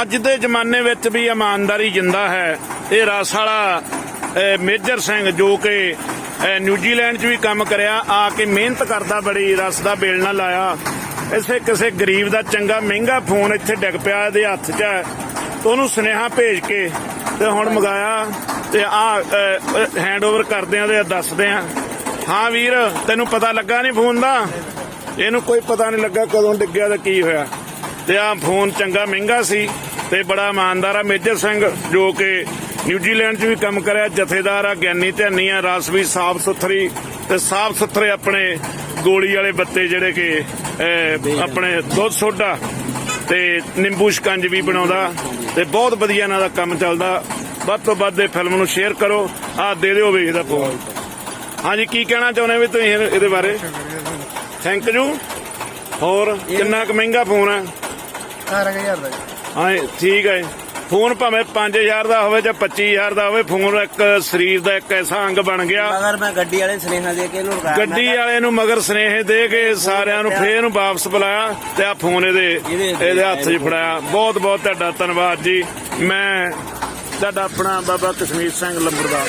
ਅੱਜ ਦੇ ਜ਼ਮਾਨੇ ਵਿੱਚ ਵੀ ਇਮਾਨਦਾਰੀ ਜਿੰਦਾ ਹੈ। ਇਹ ਰਸ ਵਾਲਾ ਮੇਜਰ ਸਿੰਘ ਜੋ ਕਿ ਨਿਊਜ਼ੀਲੈਂਡ 'ਚ ਵੀ ਕੰਮ ਕਰਿਆ, ਆ ਕੇ ਮਿਹਨਤ ਕਰਦਾ ਬੜੀ, ਰਸ ਦਾ ਬੇਲਣਾ ਲਾਇਆ। ਇਸੇ ਕਿਸੇ ਗਰੀਬ ਦਾ ਚੰਗਾ ਮਹਿੰਗਾ ਫੋਨ ਇੱਥੇ ਡਿੱਗ ਪਿਆ ਇਹਦੇ ਹੱਥ 'ਚ ਹੈ। ਤੇ ਉਹਨੂੰ ਸੁਨੇਹਾ ਭੇਜ ਕੇ ਤੇ ਹੁਣ ਮੰਗਾਇਆ ਤੇ ਆ ਹੈਂਡਓਵਰ ਕਰਦੇ ਆ ਤੇ ਦੱਸਦੇ ਆ। ਹਾਂ ਵੀਰ, ਤੈਨੂੰ ਪਤਾ ਲੱਗਾ ਨਹੀਂ ਫੋਨ ਦਾ? ਇਹਨੂੰ ਕੋਈ ਪਤਾ ਨਹੀਂ ਲੱਗਾ ਕਦੋਂ ਡਿੱਗਿਆ ਤੇ ਕੀ ਹੋਇਆ। ਤੇ ਆ ਫੋਨ ਚੰਗਾ ਮਹਿੰਗਾ ਸੀ ਤੇ ਬੜਾ ਇਮਾਨਦਾਰ ਆ ਮੇਜਰ ਸਿੰਘ, ਜੋ ਕਿ ਨਿਊਜ਼ੀਲੈਂਡ 'ਚ ਵੀ ਕੰਮ ਕਰਿਆ, ਜਥੇਦਾਰ ਆ, ਗਿਆਨੀ ਧਿਆਨੀ ਆ, ਰਸ ਵੀ ਸਾਫ਼ ਸੁਥਰੀ ਤੇ ਸਾਫ਼ ਸੁਥਰੇ ਆਪਣੇ ਗੋਲੀ ਵਾਲੇ ਬੱਤੇ ਜਿਹੜੇ ਕਿ ਆਪਣੇ ਦੁੱਧ ਸੋਡਾ ਤੇ ਨਿੰਬੂ ਸ਼ਿਕੰਜ ਵੀ ਬਣਾਉਂਦਾ ਤੇ ਬਹੁਤ ਵਧੀਆ ਇਹਨਾਂ ਦਾ ਕੰਮ ਚੱਲਦਾ। ਵੱਧ ਤੋਂ ਵੱਧ ਇਹ ਫਿਲਮ ਨੂੰ ਸ਼ੇਅਰ ਕਰੋ ਆ ਦੇ ਦਿਓ ਵੇਖਦਾ ਫੋਨ ਹਾਂਜੀ, ਕੀ ਕਹਿਣਾ ਚਾਹੁੰਦੇ ਵੀ ਤੁਸੀਂ ਇਹਦੇ ਬਾਰੇ? ਥੈਂਕ ਯੂ ਹੋਰ, ਕਿੰਨਾ ਕੁ ਮਹਿੰਗਾ ਫੋਨ ਹੈ 18000 ਦਾ ਜੀ। ਹਾਂ ਠੀਕ ਹੈ ਫੋਨ ਭਾਵੇਂ 5000 ਦਾ ਹੋਵੇ ਜਾਂ 25000 ਦਾ ਹੋਵੇ ਫੋਨ ਇੱਕ ਸਰੀਰ ਦਾ ਇੱਕ ਐਸਾ ਅੰਗ ਬਣ ਗਿਆ। ਮਗਰ ਮੈਂ ਗੱਡੀ ਵਾਲੇ ਸੁਨੇਹਾ ਦੇ ਕੇ ਇਹਨੂੰ ਰੁਕਾਇਆ ਮੈਂ ਗੱਡੀ ਕਿਹਾ, ਵਾਲੇ ਨੂੰ ਮਗਰ ਸਨੇਹ ਦੇ ਕੇ ਸਾਰਿਆਂ ਨੂੰ ਫੇਰ ਨੂੰ ਵਾਪਸ ਬੁਲਾਇਆ ਤੇ ਆ ਫੋਨ ਇਹਦੇ ਇਹਦੇ ਹੱਥ 'ਚ ਫੜਾਇਆ। ਬਹੁਤ ਬਹੁਤ ਤੁਹਾਡਾ ਧੰਨਵਾਦ ਜੀ। ਮੈਂ ਤੁਹਾਡਾ ਆਪਣਾ ਬਾਬਾ ਕਸ਼ਮੀਰ ਸਿੰਘ ਲੰਬੜਦਾਰ।